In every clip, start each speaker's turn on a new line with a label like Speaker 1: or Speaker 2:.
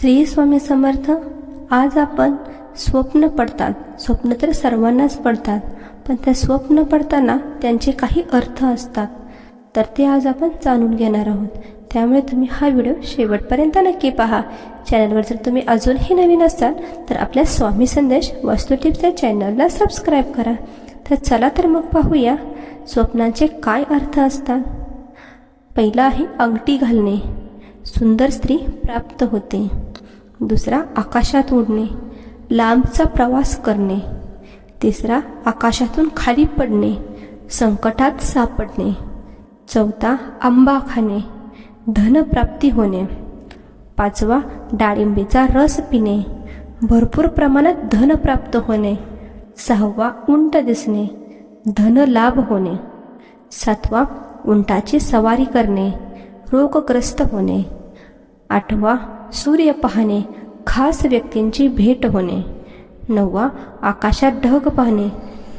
Speaker 1: श्री स्वामी समर्थ आज आपण स्वप्न पडतात. स्वप्न तर सर्वांनाच पडतात पण त्या स्वप्न पडताना त्यांचे काही अर्थ असतात. तर ते आज आपण जाणून घेणार आहोत. त्यामुळे तुम्ही हा व्हिडिओ शेवटपर्यंत नक्की पहा. चॅनलवर जर तुम्ही अजूनही नवीन असाल तर आपल्या स्वामी संदेश वास्तू टिप्स या चॅनलला सबस्क्राईब करा. तर चला तर मग पाहूया स्वप्नांचे काय अर्थ असतात. पहिला आहे अंगठी घालणे. सुंदर स्त्री प्राप्त होते. दुसरा आकाशात उडणे लांबचा प्रवास करणे तिसरा आकाशातून खाली पडणे संकटात सापडणे चौथा आंबा खाणे धनप्राप्ती होणे पाचवा डाळिंबीचा रस पिणे भरपूर प्रमाणात धन प्राप्त होणे सहावा उंट दिसणे धन लाभ होणे सातवा उंटाची सवारी करणे रोगग्रस्त होणे आठवा सूर्य पाहणे खास व्यक्तींची भेट होणे. नववा आकाशात ढग पाहणे.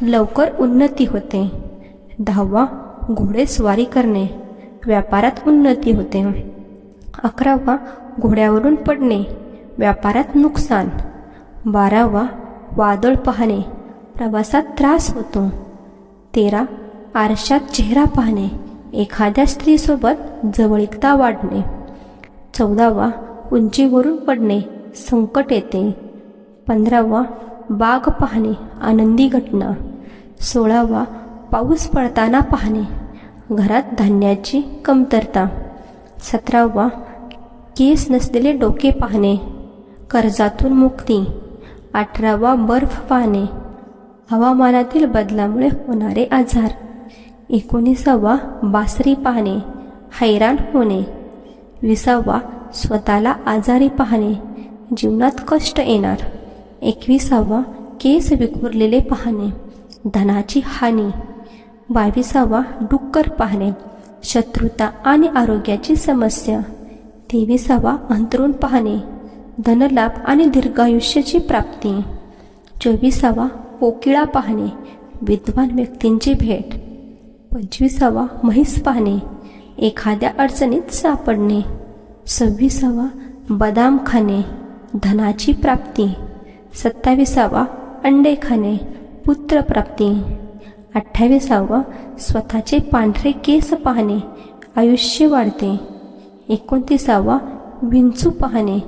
Speaker 1: लवकर उन्नती होते. दहावा घोडेस्वारी करणे. व्यापारात उन्नती होते. अकरावा घोड्यावरून पडणे. व्यापारात नुकसान. बारावा वादळ पाहणे. प्रवासात त्रास होतो. तेरा आरशात चेहरा पाहणे. एखाद्या स्त्रीसोबत जवळीकता वाढणे. चौदावा उंचीवरून पडणे संकट येते. पंधरावा बाग पाहणे आनंदी घटना. सोळावा पाऊस पडताना पाहणे घरात धान्याची कमतरता. सतरावा केस नसलेले डोके पाहणे कर्जातून मुक्ती. अठरावा बर्फ पाहणे हवामानातील बदलामुळे होणारे आजार. एकोणीसावा बासरी पाहणे हैराण होणे. विसावा स्वतःला आजारी पाहणे. जीवनात कष्ट येणार. एकविसावा केस विखुरलेले पाहणे. धनाची हानी. बावीसावा डुक्कर पाहणे. शत्रुता आणि आरोग्याची समस्या. तेविसावा अंतरून पाहणे. धनलाभ आणि दीर्घायुष्याची प्राप्ती. चोवीसावा कोकिळा पाहणे. विद्वान व्यक्तींची भेट. पंचवीसावा म्हैस पाहणे. एखाद्या अडचणीत सापडणे. सव्वीसावा बदाम खाणे धनाची प्राप्ती. सत्तावीसावा अंडे खाणे पुत्रप्राप्ती अठ्ठावीसावा स्वतःचे पांढरे केस पाहणे आयुष्य वाढते. एकोणतीसावा विंचू पाहणे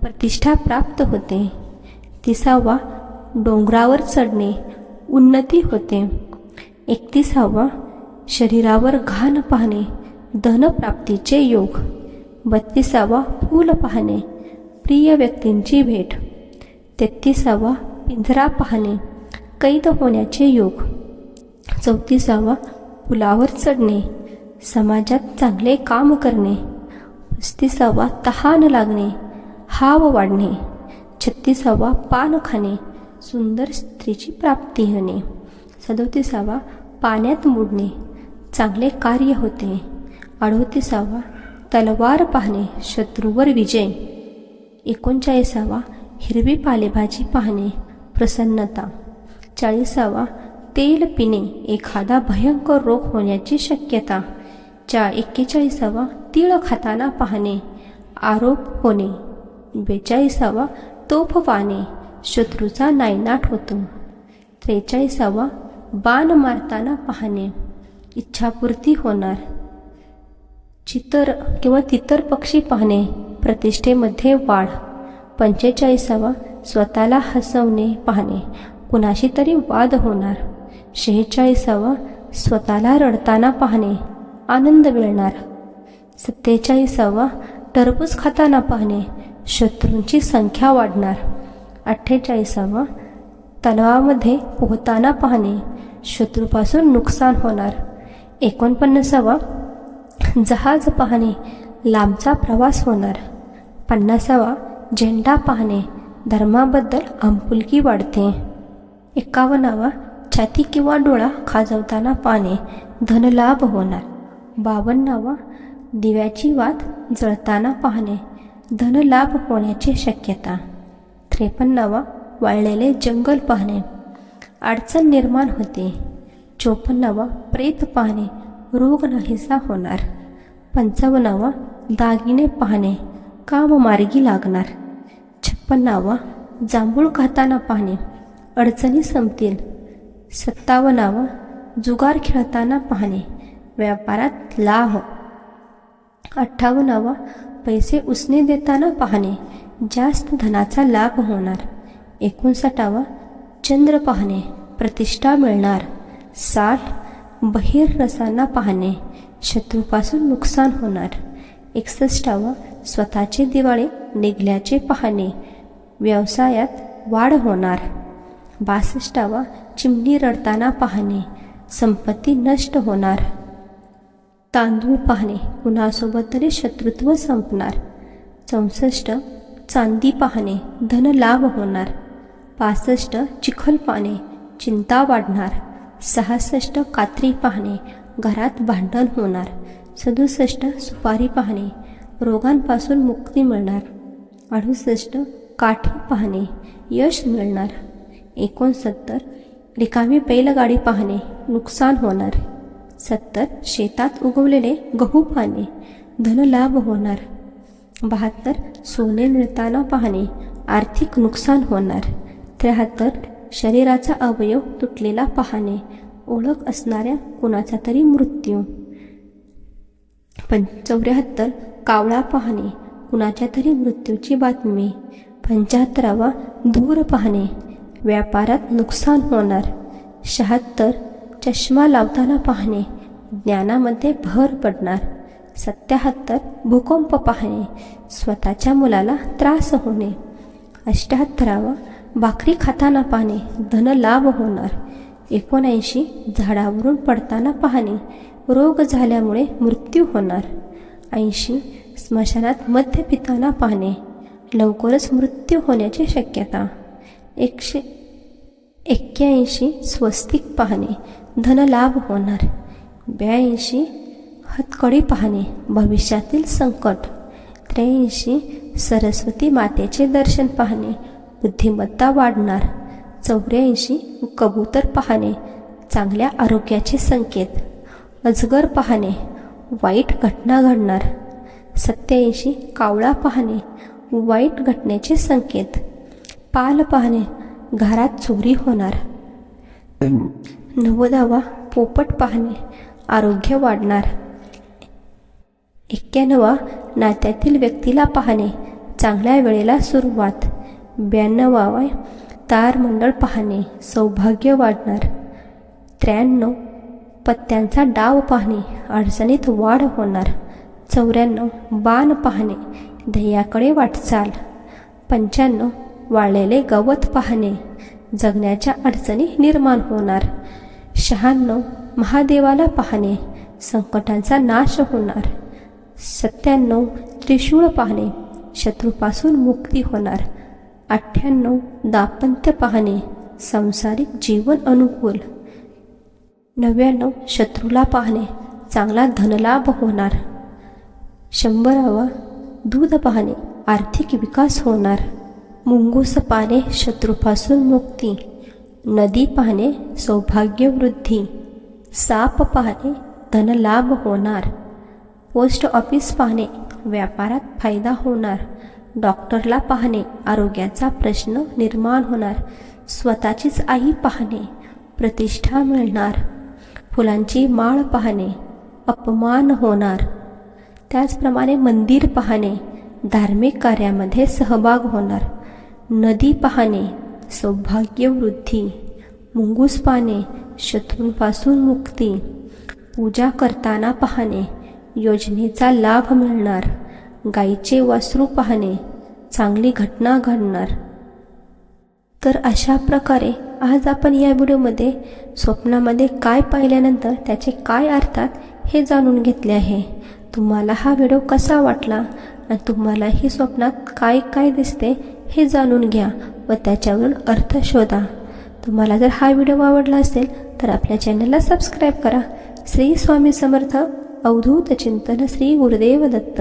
Speaker 1: प्रतिष्ठा प्राप्त होते. तिसावा डोंगरावर चढणे उन्नती होते. एकतीसावा शरीरावर घाण पाहणे धनप्राप्तीचे योग. बत्तीसावा फूल पाहणे. प्रिय व्यक्तींची भेट. तेहतीसावा पिंजरा पाहणे. कैद होण्याचे योग. चौतीसावा पुलावर चढणे. समाजात चांगले काम करणे. पस्तीसावा तहान लागणे. हाव वाढणे. छत्तीसावा पान खाणे. सुंदर स्त्रीची प्राप्ती होणे. सदोतीसावा पाण्यात मोडणे. चांगले कार्य होते. अडोतीसावा तलवार पाहणे शत्रूवर विजय. एकोणचाळीसावा हिरवी पालेभाजी पाहणे प्रसन्नता. चाळीसावा तेल पिणे एखादा भयंकर रोग होण्याची शक्यता. चा एक्केचाळीसावा तीळ खाताना पाहणे आरोप होणे. बेचाळीसावा तोफ पाहणे शत्रूचा नायनाट होतो. त्रेचाळीसावा बाण मारताना पाहणे इच्छापूर्ती होणार. चितर किंवा तितर पक्षी पाहणे प्रतिष्ठेमध्ये वाढ. पंचेचाळीसावा स्वतःला हसवणे पाहणे. कुणाशी तरी वाद होणार. शेहेचाळीसावा स्वतःला रडताना पाहणे. आनंद मिळणार. सत्तेचाळीसावा टरबूज खाताना पाहणे. शत्रूंची संख्या वाढणार. अठ्ठेचाळीसावा तलावामध्ये पोहताना पाहणे. शत्रूपासून नुकसान होणार. एकोणपन्नासावा जहाज पाहणे लांबचा प्रवास होणार. पन्नासावा झेंडा पाहणे धर्माबद्दल आंपुलकी वाढते. एकावन्नावा छाती किंवा डोळा खाजवताना पाहणे धनलाभ होणार. बावन्नावा दिव्याची वात जळताना पाहणे धनलाभ होण्याची शक्यता. त्रेपन्नावा वाळलेले जंगल पाहणे अडचण निर्माण होते. चोपन्नावा प्रेत पाहणे रोग नाहीसा होणार. पंचावन्नावा दागिने पाहणे काम मार्गी लागणार. छप्पन्नावा जांभूळ खाताना पाहणे अडचणी संपतील. सत्तावन्नावा जुगार खेळताना पाहणे व्यापारात लाभ. अठ्ठावन्नावा पैसे उसने देताना पाहणे जास्त धनाचा लाभ होणार. एकोणसाठावा चंद्र पाहणे प्रतिष्ठा मिळणार. साठ बहिर रसांना पाहणे शत्रूपासून नुकसान होणार. एकसष्टावं स्वतःचे दिवाळे निघल्याचे पाहणे व्यवसायात वाढ होणार. बासष्टावा चिमणी रडताना पाहणे संपत्ती नष्ट होणार. तांदूळ पाहणे कुणासोबत तरी शत्रुत्व संपणार. चौसष्ट चांदी पाहणे धनलाभ होणार. पासष्ट चिखल पाहणे चिंता वाढणार. सहासष्ट कात्री पाहणे घरात भांडण होणार. सदुसष्ट सुपारी पाहणे रोगांपासून मुक्ती मिळणार. अडुसष्ट काठी पाहणे यश मिळणार. एकोणसत्तर रिकामी बैलगाडी पाहणे नुकसान होणार. सत्तर शेतात उगवलेले गहू पाहणे धनलाभ होणार. बहात्तर सोने मिळताना पाहणे आर्थिक नुकसान होणार. त्र्याहत्तर शरीराचा अवयव तुटलेला पाहणे ओळख असणाऱ्या कुणाचा तरी मृत्यू. पं चौऱ्याहत्तर कावळा पाहणे कुणाच्या तरी मृत्यूची बातमी. पंच्याहत्तरावा धूर पाहणे व्यापारात नुकसान होणार. शहात्तर चष्मा लावताना पाहणे ज्ञानामध्ये भर पडणार. सत्याहत्तर भूकंप पाहणे स्वतःच्या मुलाला त्रास होणे. अष्ट्याहत्तरावा भाकरी खाताना पाहणे धन लाभ होणार. एकोणऐंशी झाडावरून पडताना पाहणे. रोग झाल्यामुळे मृत्यू होणार. ऐंशी स्मशानात मध्य पिताना पाहणे. लवकरच मृत्यू होण्याची शक्यता. एकशे एक्क्याऐंशी स्वस्तिक पाहणे. धनलाभ होणार. ब्याऐंशी हतकडी पाहणे. भविष्यातील संकट. त्र्याऐंशी सरस्वती मातेचे दर्शन पाहणे. बुद्धिमत्ता वाढणार. चौऱ्याऐंशी कबूतर पाहणे चांगल्या आरोग्याचे संकेत. अजगर पाहणे वाईट घटना घडणार. सत्याऐंशी कावळा पाहणे वाईट घटनेचे संकेत. पाल पाहणे घरात चोरी होणार. नव्वदावा पोपट पाहणे आरोग्य वाढणार. एक्क्याण्णवा नात्यातील व्यक्तीला पाहणे चांगल्या वेळेला सुरुवात. ब्याण्णवावा तारमंडळ पाहणे सौभाग्य वाढणार. त्र्याण्णव पत्त्यांचा डाव पाहणे अडचणीत वाढ होणार. चौऱ्याण्णव बाण पाहणे ध्येयाकडे वाटचाल. पंच्याण्णव वाळलेले गवत पाहणे जगण्याच्या अडचणी निर्माण होणार. शहाण्णव महादेवाला पाहणे संकटांचा नाश होणार. सत्त्याण्णव त्रिशूळ पाहणे शत्रूपासून मुक्ती होणार. अठ्ठ्याण्णव दाम्पत्य पाहणे सांसारिक जीवन अनुकूल. नव्याण्णव शत्रूला पाहणे चांगला धनलाभ होणार. शंभरावा दूध पाहणे आर्थिक विकास होणार. मुंगूस पाहणे शत्रूपासून मुक्ती. नदी पाहणे सौभाग्यवृद्धी. साप पाहणे धनलाभ होणार. पोस्ट ऑफिस पाहणे व्यापारात फायदा होणार. डॉक्टरला पाहणे. आरोग्याचा प्रश्न निर्माण होणार. स्वतःचीच आई पाहणे. प्रतिष्ठा मिळणार. फुलांची माळ पाहणे. अपमान होणार. त्याचप्रमाणे मंदिर पाहणे. धार्मिक कार्यामध्ये सहभाग होणार. नदी पाहणे. सौभाग्यवृद्धी. मुंगूस पाहणे. शत्रूंपासून मुक्ती. पूजा करताना पाहणे. योजनेचा लाभ मिळणार. गाईचे वासरू पाहणे चांगली घटना घडणार. तर अशा प्रकारे आज आपण या व्हिडिओमध्ये स्वप्नामध्ये काय पाहिल्यानंतर त्याचे काय अर्थात हे जाणून घेतले आहे. तुम्हाला हा व्हिडिओ कसा वाटला आणि तुम्हालाही स्वप्नात काय काय दिसते हे जाणून घ्या व त्याच्यावरून अर्थ शोधा. तुम्हाला जर हा व्हिडिओ आवडला असेल तर आपल्या चॅनलला सबस्क्राईब करा. श्री स्वामी समर्थ अवधूत चिंतन श्री गुरुदेव दत्त.